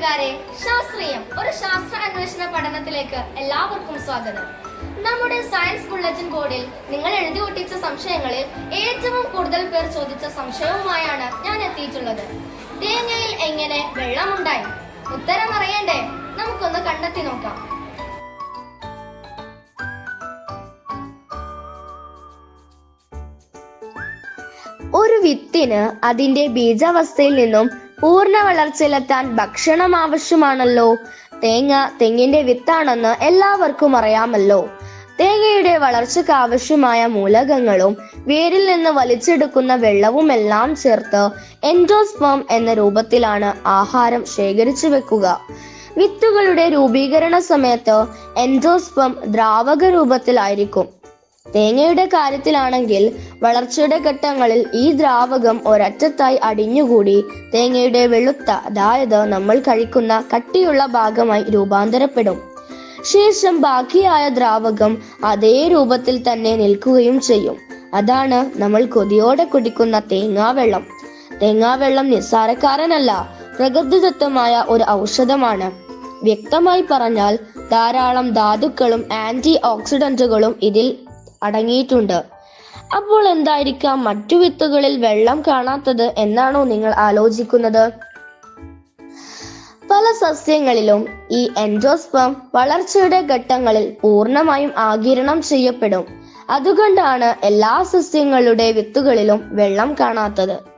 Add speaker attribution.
Speaker 1: കൂട്ടുകാരെ ശാസ്ത്രീയം ഒരു ശാസ്ത്ര അന്വേഷണ പഠനത്തിലേക്ക് എല്ലാവർക്കും സ്വാഗതം. നമ്മുടെ സയൻസ് ബുള്ളറ്റിൻ ബോർഡിൽ നിങ്ങൾ എഴുതി ഒട്ടിച്ച സംശയങ്ങളിൽ ഏറ്റവും കൂടുതൽ പേർ ചോദിച്ച സംശയവുമായാണ് ഞാൻ എത്തിയിട്ടുള്ളത്. തേങ്ങയിൽ എങ്ങനെ വെള്ളമുണ്ടായി? ഉത്തരം അറിയണ്ടേ നമുക്കൊന്ന് കണ്ടെത്തി നോക്കാം.
Speaker 2: ഒരു വിത്തിന് അതിന്റെ ബീജാവസ്ഥയിൽ നിന്നും പൂർണ വളർച്ചയിലെത്താൻ ഭക്ഷണം ആവശ്യമാണല്ലോ. തേങ്ങ തെങ്ങിന്റെ വിത്താണെന്ന് എല്ലാവർക്കും അറിയാമല്ലോ. തേങ്ങയുടെ വളർച്ചയ്ക്ക് ആവശ്യമായ മൂലകങ്ങളും വേരിൽ നിന്ന് വലിച്ചെടുക്കുന്ന വെള്ളവുമെല്ലാം ചേർത്ത് എൻഡോസ്പേം എന്ന രൂപത്തിലാണ് ആഹാരം ശേഖരിച്ചു വെക്കുക. വിത്തുകളുടെ രൂപീകരണ സമയത്ത് എൻഡോസ്പം ദ്രാവക രൂപത്തിലായിരിക്കും. തേങ്ങയുടെ കാര്യത്തിലാണെങ്കിൽ വളർച്ചയുടെ ഘട്ടങ്ങളിൽ ഈ ദ്രാവകം ഒരറ്റത്തായി അടിഞ്ഞുകൂടി തേങ്ങയുടെ വെളുത്ത അതായത് നമ്മൾ കഴിക്കുന്ന കട്ടിയുള്ള ഭാഗമായി രൂപാന്തരപ്പെടും. ശേഷം ബാക്കിയായ ദ്രാവകം അതേ രൂപത്തിൽ തന്നെ നിൽക്കുകയും ചെയ്യും. അതാണ് നമ്മൾ കൊതിയോടെ കുടിക്കുന്ന തേങ്ങാവെള്ളം. തേങ്ങാവെള്ളം നിസ്സാരക്കാരനല്ല പ്രകൃതിദത്തമായ ഒരു ഔഷധമാണ്. വ്യക്തമായി പറഞ്ഞാൽ ധാരാളം ധാതുക്കളും ആന്റി ഓക്സിഡന്റുകളും ഇതിൽ അടങ്ങിയിട്ടുണ്ട്. അപ്പോൾ എന്തായിരിക്കാം മറ്റു വിത്തുകളിൽ വെള്ളം കാണാത്തത് എന്നാണോ നിങ്ങൾ ആലോചിക്കുന്നത്? പല സസ്യങ്ങളിലും ഈ എൻഡോസ്പം വളർച്ചയുടെ ഘട്ടങ്ങളിൽ പൂർണമായും ആകിരണം ചെയ്യപ്പെടും. അതുകൊണ്ടാണ് എല്ലാ സസ്യങ്ങളുടെ വിത്തുകളിലും വെള്ളം കാണാത്തത്.